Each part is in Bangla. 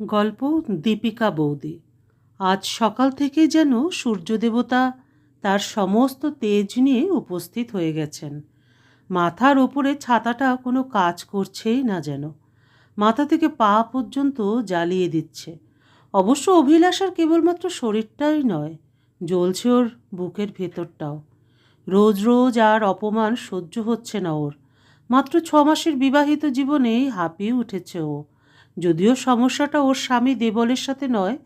গল্প দীপিকা বৌদি। আজ সকাল থেকে যেন সূর্যদেবতা তার সমস্ত তেজ নিয়ে উপস্থিত হয়ে গেছেন। মাথার ওপরে ছাতাটা কোনো কাজ করছেই না যেন। মাথা থেকে পা পর্যন্ত জ্বালিয়ে দিচ্ছে। অবশ্য অভিলাষার কেবলমাত্র শরীরটাই নয়, জ্বলছে ওর বুকের ভেতরটাও। রোজ রোজ আর অপমান সহ্য হচ্ছে না ওর। মাত্র ছ মাসের বিবাহিত জীবনেই হাঁপিয়ে উঠেছে ও। যদিও সমস্যাটা ওর স্বামী দেবলের সাথে নয়,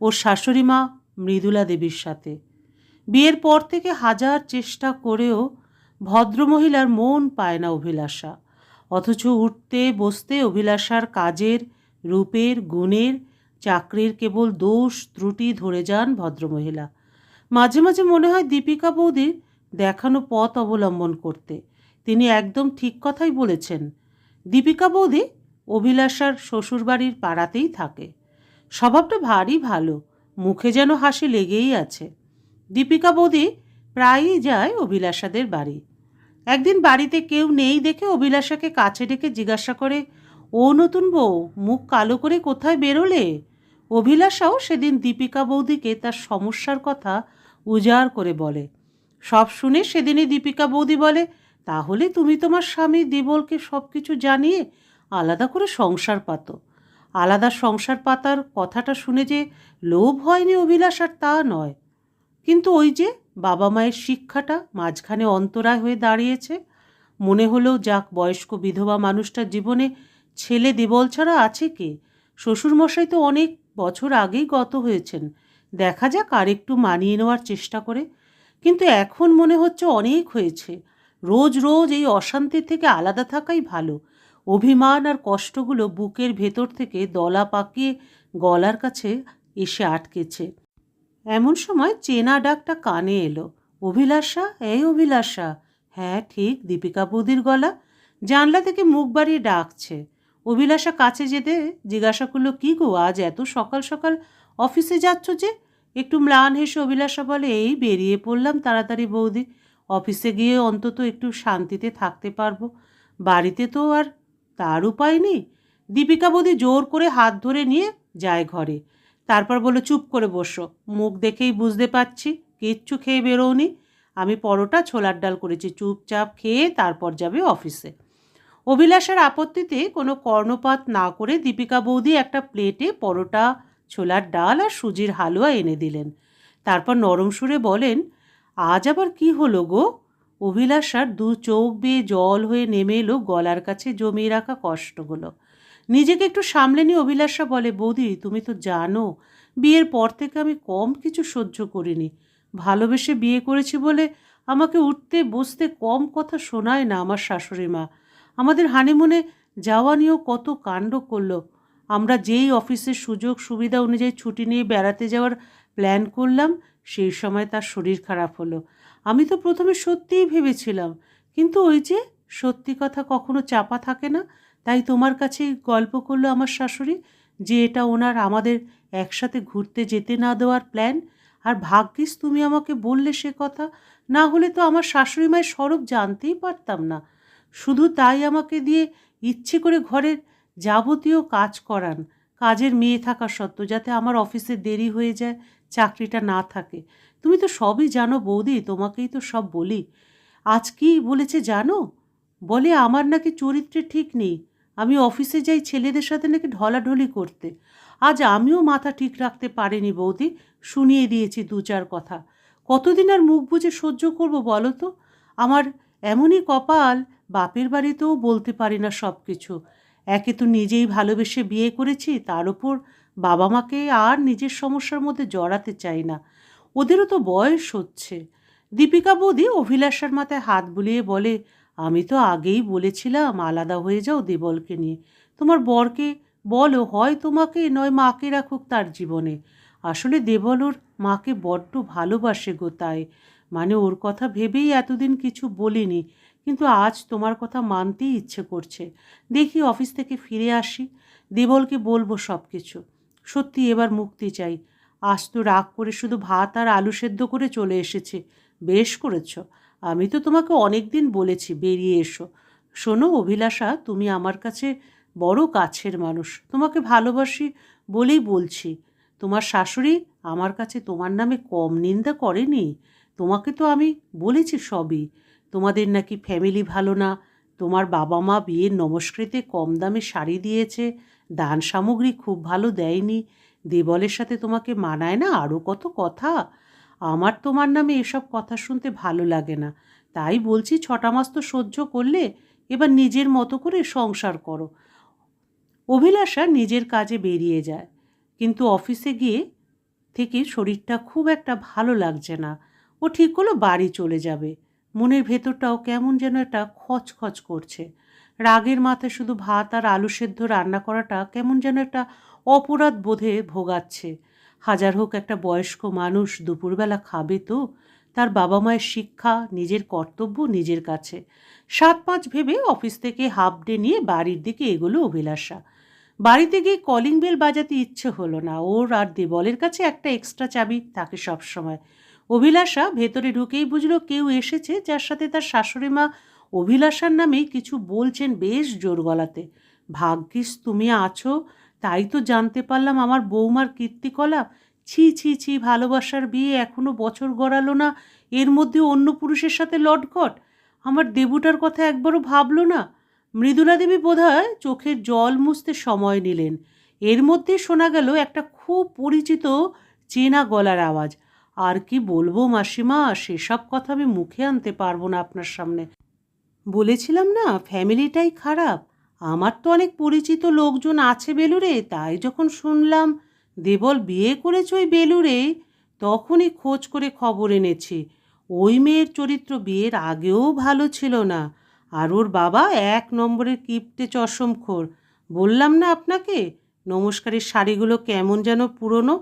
ওর শাশুড়ি মা মৃদুলা দেবীর সাথে। বিয়ের পর থেকে হাজার চেষ্টা করেও ভদ্রমহিলার মন পায় না অভিলাষা। অথচ উঠতে, বসতে অভিলাষার কাজের, রূপের, গুণের, চাকরির কেবল দোষ, ত্রুটি ধরে যান ভদ্রমহিলা। মাঝে মাঝে মনে হয় দীপিকা বৌদির দেখানো পথ অবলম্বন করতে। তিনি একদম ঠিক কথাই বলেছেন। দীপিকা বৌদি অভিলাষার শ্বশুরবাড়ির পাড়াতেই থাকে। স্বভাবটা ভারী ভালো, মুখে যেন হাসি লেগেই আছে। দীপিকা বৌদি প্রায়ই যায় অভিলাষাদের বাড়ি। একদিন বাড়িতে কেউ নেই দেখে অভিলাষাকে কাছে ডেকে জিজ্ঞাসা করে, ও নতুন বউ, মুখ কালো করে কোথায় বেরোলে? অভিলাষাও সেদিন দীপিকা বৌদিকে তার সমস্যার কথা উজাড় করে বলে। সব শুনে সেদিনই দীপিকা বৌদি বলে, তাহলে তুমি তোমার স্বামী দেবলকে সব কিছু জানিয়ে আলাদা করে সংসার পাত। আলাদা সংসার পাতার কথাটা শুনে যে লোভ হয়নি অভিলাষ আর তা নয়। কিন্তু ওই যে বাবা মায়ের শিক্ষাটা মাঝখানে অন্তরায় হয়ে দাঁড়িয়েছে, মনে হলেও যাক বয়স্ক বিধবা মানুষটার জীবনে ছেলে দেবল ছাড়া আছে কে? শ্বশুরমশাই তো অনেক বছর আগেই গত হয়েছেন। দেখা যাক আর একটু মানিয়ে নেওয়ার চেষ্টা করে। কিন্তু এখন মনে হচ্ছে অনেক হয়েছে। রোজ রোজ এই অশান্তি থেকে আলাদা থাকাই ভালো। অভিমান আর কষ্টগুলো বুকের ভেতর থেকে দলা পাকিয়ে গলার কাছে এসে আটকেছে। এমন সময় চেনা ডাকটা কানে এলো। অভিলাষা, এই অভিলাষা। হ্যাঁ ঠিক, দীপিকা বৌদির গলা। জানলা থেকে মুখ বাড়িয়ে ডাকছে। অভিলাষা, কাছে যেতে জিজ্ঞাসা করল, কী গো, আজ এত সকাল সকাল অফিসে যাচ্ছ যে? একটু ম্লান হেসে অভিলাষা বলে, এই বেরিয়ে পড়লাম তাড়াতাড়ি বৌদি। অফিসে গিয়ে অন্তত একটু শান্তিতে থাকতে পারব। বাড়িতে তো আর তার উপায় নেই। দীপিকা বৌদি জোর করে হাত ধরে নিয়ে যায় ঘরে। তারপর বলল, চুপ করে বসো, মুখ দেখেই বুঝতে পারছি, কিচ্ছু খেয়ে বেরোনি আমি পরোটা, ছোলার ডাল করেছি, চুপচাপ খেয়ে তারপর যাবে অফিসে। অভিলাষের আপত্তিতে কোনো কর্ণপাত না করে দীপিকা বৌদি একটা প্লেটে পরোটা, ছোলার ডাল আর সুজির হালুয়া এনে দিলেন। তারপর নরম সুরে বলেন, আজ আবার কি হলো গো? অভিলাষার দু চোখ বেয়ে জল হয়ে নেমে এলো গলার কাছে জমিয়ে রাখা কষ্টগুলো। নিজেকে একটু সামলে নিয়ে অভিলাষা বলে, বৌদি, তুমি তো জানো, বিয়ের পর থেকে আমি কম কিছু সহ্য করিনি। ভালোবেসে বিয়ে করেছি বলে আমাকে উঠতে, বসতে কম কথা শোনায় না আমার শাশুড়ি মা। আমাদের হানিমুনে যাওয়া নিয়েও কত কাণ্ড করল। আমরা যেই অফিসের সুযোগ সুবিধা অনুযায়ী ছুটি নিয়ে বেড়াতে যাওয়ার প্ল্যান করলাম, সেই সময় তার শরীর খারাপ হলো। আমি তো প্রথমে সত্যিই ভেবেছিলাম, কিন্তু ওই যে সত্যি কথা কখনো চাপা থাকে না, তাই তোমার কাছে গল্প করল আমার শাশুড়ি যে এটা ওনার আমাদের একসাথে ঘুরতে যেতে না দেওয়ার প্ল্যান। আর ভাগ্যিস তুমি আমাকে বললে সে কথা, না হলে তো আমার শাশুড়ি মায়ের স্বরূপ জানতেই পারতাম না। শুধু তাই আমাকে দিয়ে ইচ্ছে করে ঘরের যাবতীয় কাজ করান, কাজের মেয়ে থাকা সত্ত্বেও, যাতে আমার অফিসে দেরি হয়ে যায় চাকরিটা না থাকে। তুমি তো সবই জানো বৌদি, তোমাকেই তো সব বলি। আজ কি বলেছে জানো? বলে, আমার নাকি চরিত্রে ঠিক নেই। আমি অফিসে যাই ছেলেদের সাথে নাকি ঢলাঢলি করতে। আজ আমিও মাথা ঠিক রাখতে পারিনি বৌদি। শুনিয়ে দিয়েছি দু চার কথা। কতদিন আর মুখ বুঝে সহ্য করব বলো তো? আমার এমনই কপাল, বাপের বাড়িতেও বলতে পারি না সব কিছু একে তো নিজেই ভালোবেসে বিয়ে করেছি, তার উপর বাবা মাকে আর নিজের সমস্যার মধ্যে জড়াতে চাই না। ওদেরও তো বয়স হচ্ছে। দীপিকা বৌদি অভিলাষার মাথায় হাত বুলিয়ে বলে, আমি তো আগেই বলেছিলাম আলাদা হয়ে যাও দেবলকে নিয়ে। তোমার বরকে বলো, হয় তোমাকে, নয় মাকে রাখুক তার জীবনে। আসলে দেবল ওর মাকে বড্ড ভালোবাসে গো তাই। মানে ওর কথা ভেবেই এতদিন কিছু বলিনি, কিন্তু আজ তোমার কথা মানতেই ইচ্ছে করছে। দেখি অফিস থেকে ফিরে আসি। দেবলকে বলব সব কিছু সত্যি এবার মুক্তি চাই। আজ তো রাগ করে শুধু ভাত আর আলু সেদ্ধ করে চলে এসেছে। বেশ করেছ। আমি তো তোমাকে অনেক দিন বলেছি, বেরিয়ে এসো। শোনো অভিলাষা, তুমি আমার কাছে বড় কাছের মানুষ। তোমাকে ভালোবাসি বলেই বলছি। তোমার শাশুড়ি আমার কাছে তোমার নামে কম নিন্দা করেনি? তোমাকে তো আমি বলেছি সবই। তোমাদের নাকি ফ্যামিলি ভালো না? তোমার বাবা মা বিয়ের নমস্কৃতে কম দামে শাড়ি দিয়েছে। দান সামগ্রী খুব ভালো দেয়নি। দেবলের সাথে তোমাকে মানায় না আরও কত কথা? আমার তোমার নামে এসব কথা শুনতে ভালো লাগে না। তাই বলছি ছটা মাস তো সহ্য করলে এবার নিজের মতো করে সংসার করো। অভিলাষা নিজের কাজে বেরিয়ে যায়। কিন্তু অফিসে গিয়ে থেকে শরীরটা খুব একটা ভালো লাগছে না। ও ঠিক হলো বাড়ি চলে যাবে। মনের ভেতরটাও কেমন যেন একটা খচখচ করছে। রাগের মাথায় শুধু ভাত আর আলু সেদ্ধ রান্না করাটা কেমন যেন একটা অপরাধ বোধে ভোগাচ্ছে। হাজার হোক একটা বয়স্ক মানুষ দুপুরবেলা খাবে তো, তার বাবা মায়ের শিক্ষা, নিজের কর্তব্য, নিজের কাছে। সাত পাঁচ ভেবে অফিস থেকে হাফ ডে নিয়ে বাড়ির দিকে এগোলো অভিলাষা। বাড়িতে গিয়ে কলিং বেল বাজাতে ইচ্ছে হলো না, ওর আর দেবলের কাছে একটা এক্সট্রা চাবি থাকে সবসময়। অভিলাষা ভেতরে ঢুকেই বুঝলো কেউ এসেছে যার সাথে তার শাশুড়ি মা অভিলাষার নামেই কিছু বলছেন বেশ জোর গলাতে। ভাগ্যিস তুমি আছো, তাই তো জানতে পারলাম আমার বৌমার কীর্তিকলা। ছি ছি ছি, ভালোবাসার বিয়ে এখনও বছর গড়ালো না, এর মধ্যে অন্য পুরুষের সাথে লটঘট। আমার দেবুটার কথা একবারও ভাবলো না। মৃদুলা দেবী বোধহয় চোখের জল মুছতে সময় নিলেন। এর মধ্যে শোনা গেল একটা খুব পরিচিত চেনা গলার আওয়াজ। আর কি বলব মাসিমা, সেসব কথা আমি মুখে আনতে পারব না আপনার সামনে। বলেছিলাম না, ফ্যামিলিটাই খারাপ। আমার তো অনেক পরিচিত লোকজন আছে বেলুরে তাই যখন শুনলাম, দেবল বিয়ে করেছে ওই বেলুরে তখনই খোঁজ করে খবর এনেছি। ওই মেয়ের চরিত্র বিয়ের আগেও ভালো ছিল না, আর ওর বাবা এক নম্বরের কিপটে চশমখোর। বললাম না আপনাকে, নমস্কারের শাড়িগুলো কেমন যেন পুরনো,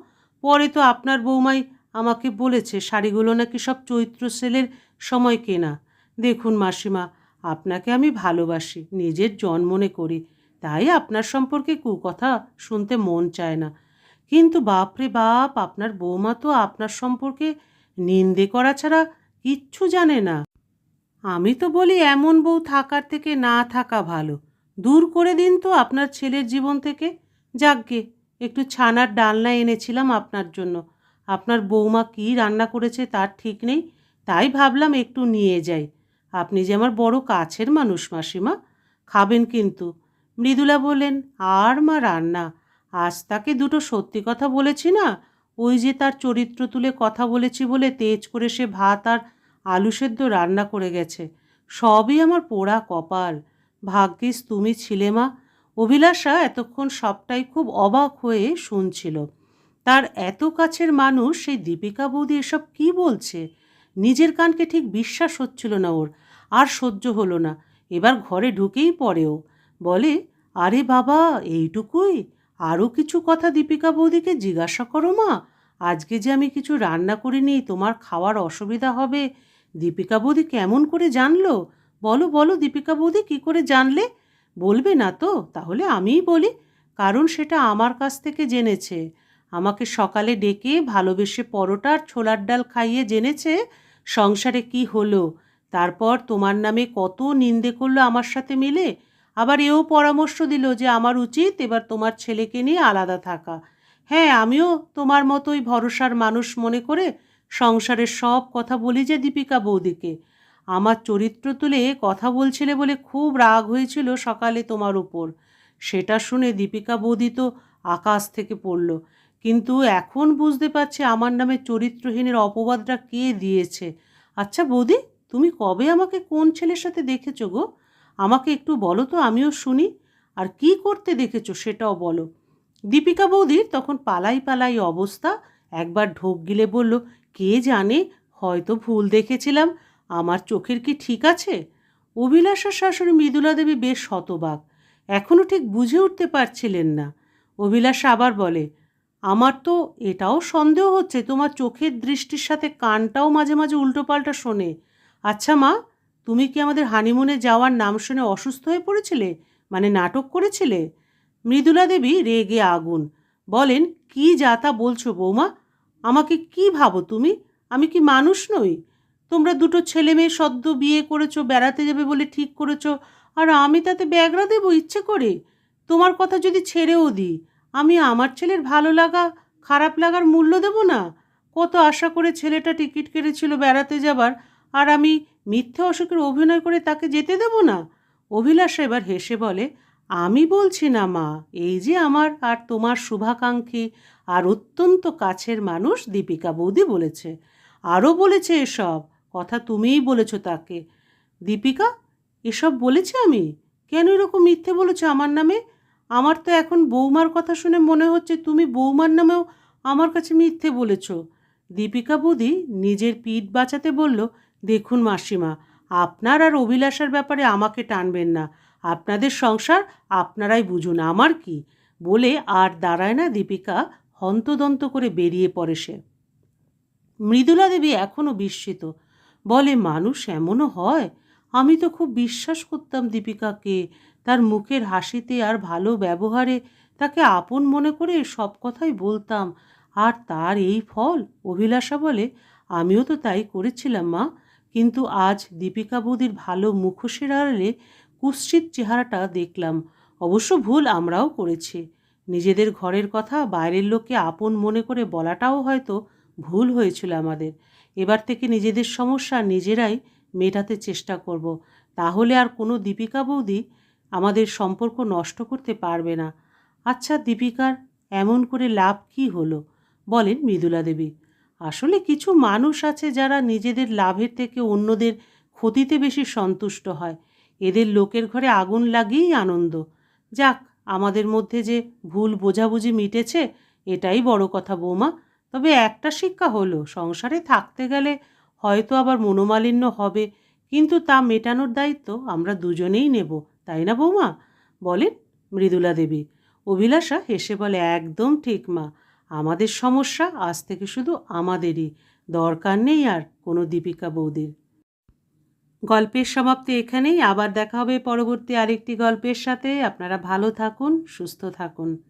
পরে তো আপনার বৌমাই আমাকে বলেছে, শাড়িগুলো নাকি সব চৈত্র সেলের সময় কেনা। দেখুন মাসিমা আপনাকে আমি ভালোবাসি, নিজের জন্মনে করি। তাই আপনার সম্পর্কে কুকথা শুনতে মন চায় না। কিন্তু বাপরে বাপ, আপনার বৌমা তো আপনার সম্পর্কে নিন্দে করা ছাড়া কিচ্ছু জানে না। আমি তো বলি এমন বউ থাকার থেকে না থাকা ভালো। দূর করে দিন তো আপনার ছেলের জীবন থেকে। যাকগে, একটু ছানার ডালনা এনেছিলাম আপনার জন্য। আপনার বৌমা কী রান্না করেছে তার ঠিক নেই, তাই ভাবলাম একটু নিয়ে যাই। আপনি যে আমার বড় কাছের মানুষ, মাসিমা। খাবেন কিন্তু। মৃদুলা বললেন, আর মা, রান্না। আজ তাকে দুটো সত্যি কথা বলেছি না? ওই যে তার চরিত্র তুলে কথা বলেছি বলে তেজ করে সে ভাত আর আলু সেদ্ধ রান্না করে গেছে। সবই আমার পোড়া কপাল। ভাগ্যিস তুমি ছিলে মা। অভিলাষা এতক্ষণ সবটাই খুব অবাক হয়ে শুনছিল। তার এত কাছের মানুষ, সেই দীপিকা বৌদি এসব কি বলছে? নিজের কানকে ঠিক বিশ্বাস হচ্ছিল না ওর, আর সহ্য হলো না। এবার ঘরে ঢুকেই পড়েও বলে, আরে বাবা, এইটুকুই? আরও কিছু কথা দীপিকা বৌদিকে জিজ্ঞাসা করো মা। আজকে যে আমি কিছু রান্না করিনি, তোমার খাওয়ার অসুবিধা হবে। দীপিকা বৌদি কেমন করে জানলো? বলো বলো, দীপিকা বৌদি কী করে জানলে? বলবে না তো, তাহলে আমিই বলি। কারণ সেটা আমার কাছ থেকে জেনেছে। আমাকে সকালে ডেকে ভালোবেসে পরোটা আর ছোলার ডাল খাইয়ে জেনেছে। সংসারে কি হলো? তারপর তোমার নামে কত নিন্দে করল আমার সাথে মিলে? আবার এও পরামর্শ দিল যে আমার উচিত এবার তোমার ছেলেকে নিয়ে আলাদা থাকা। হ্যাঁ আমিও তোমার মতোই ভরসার মানুষ মনে করে সংসারের সব কথা বলি যে দীপিকা বৌদিকে। আমার চরিত্র তুলে কথা বলছিলে বলে খুব রাগ হয়েছিল সকালে তোমার উপর। সেটা শুনে দীপিকা বৌদি তো আকাশ থেকে পড়ল। কিন্তু এখন বুঝতে পারছি আমার নামে চরিত্রহীনের অপবাদটা কে দিয়েছে। আচ্ছা বৌদি, তুমি কবে আমাকে কোন ছেলের সাথে দেখেছ গো? আমাকে একটু বলো তো, আমিও শুনি। আর কি করতে দেখেছ সেটাও বলো। দীপিকা বৌদির তখন পালাই পালাই অবস্থা। একবার ঢোক গিলে বলল, কে জানে? হয়তো ভুল দেখেছিলাম। আমার চোখের কি ঠিক আছে? অভিলাষার শাশুড়ি মৃদুলা দেবী বেশ শতবাক এখনও ঠিক বুঝে উঠতে পারছিলেন না। অভিলাষা আবার বলে আমার তো এটাও সন্দেহ হচ্ছে, তোমার চোখের দৃষ্টির সাথে কানটাও মাঝে মাঝে উল্টোপাল্টা শোনে। আচ্ছা মা, তুমি কি আমাদের হানিমুনে যাওয়ার নাম শুনে অসুস্থ হয়ে পড়েছিলে? মানে নাটক করেছিলে? মৃদুলা দেবী রেগে আগুন। বলেন, কি যা তা বলছো বৌমা? আমাকে কি ভাবো তুমি? আমি কি মানুষ নই? তোমরা দুটো ছেলে মেয়ে সদ্য বিয়ে করেছ, বেড়াতে যাবে বলে ঠিক করেছ, আর আমি তাতে ব্যাগরা দেবো ইচ্ছে করে? তোমার কথা যদি ছেড়েও দিই আমি আমার ছেলের ভালো লাগা, খারাপ লাগার মূল্য দেব না। কত আশা করে ছেলেটা টিকিট কেটেছিল বেড়াতে যাবার, আর আমি মিথ্যে অসুখের অভিনয় করে তাকে যেতে দেব না। অভিলাষা এবার হেসে বলে, আমি বলছি না মা, এই যে আমার আর তোমার শুভাকাঙ্ক্ষী আর অত্যন্ত কাছের মানুষ দীপিকা বৌদি বলেছে। আরও বলেছে এসব, কথা তুমিই বলেছ তাকে। দীপিকা, এসব বলেছি আমি? কেন এরকম মিথ্যে বলেছ আমার নামে? আমার তো এখন বৌমার কথা শুনে মনে হচ্ছে তুমি বৌমার নামেও আমার কাছে মিথ্যে বলেছ। দীপিকা বৌদি নিজের পিঠ বাঁচাতে বলল, দেখুন মাসিমা, আপনার আর অভিলাষার ব্যাপারে আমাকে টানবেন না। আপনাদের সংসার আপনারাই বুঝুন, আমার কি? বলে আর দাঁড়ায় না দীপিকা, হন্তদন্ত করে বেরিয়ে পড়ে সে। মৃদুলা দেবী এখনও বিস্মিত। বলে, মানুষ এমনও হয়? আমি তো খুব বিশ্বাস করতাম দীপিকাকে। তার মুখের হাসিতে আর ভালো ব্যবহারে তাকে আপন মনে করে সব কথাই বলতাম। আর তার এই ফল, অভিলাষা বলে, আমিও তো তাই করেছিলাম মা। কিন্তু আজ দীপিকা বৌদির ভালো মুখোশের আড়ালে কুৎসিত চেহারাটা দেখলাম। অবশ্য ভুল আমরাও করেছি। নিজেদের ঘরের কথা বাইরের লোককে আপন মনে করে বলাটাও হয়তো ভুল হয়েছিল আমাদের। এবার থেকে নিজেদের সমস্যা নিজেরাই মেটাতে চেষ্টা করব। তাহলে আর কোনো দীপিকা বৌদি আমাদের সম্পর্ক নষ্ট করতে পারবে না। আচ্ছা দীপিকার এমন করে লাভ কি হলো? বলেন মৃদুলা দেবী। আসলে কিছু মানুষ আছে যারা নিজেদের লাভের থেকে অন্যদের ক্ষতিতে বেশি সন্তুষ্ট হয়। এদের লোকের ঘরে আগুন লাগিয়েই আনন্দ। যাক, আমাদের মধ্যে যে ভুল বোঝাবুঝি মিটেছে, এটাই বড় কথা বৌমা। তবে একটা শিক্ষা হলো, সংসারে থাকতে গেলে হয়তো আবার মনোমালিন্য হবে, কিন্তু তা মেটানোর দায়িত্ব আমরা দুজনেই নেব। তাই না বৌমা? বলেন, মৃদুলা দেবী। অভিলাষা হেসে বলে, একদম ঠিক মা। আমাদের সমস্যা আজ থেকে শুধু আমাদেরই। দরকার নেই আর কোনো দীপিকা বৌদির। গল্পের সমাপ্তি এখানেই। আবার দেখা হবে পরবর্তী আরেকটি গল্পের সাথে। আপনারা ভালো থাকুন, সুস্থ থাকুন।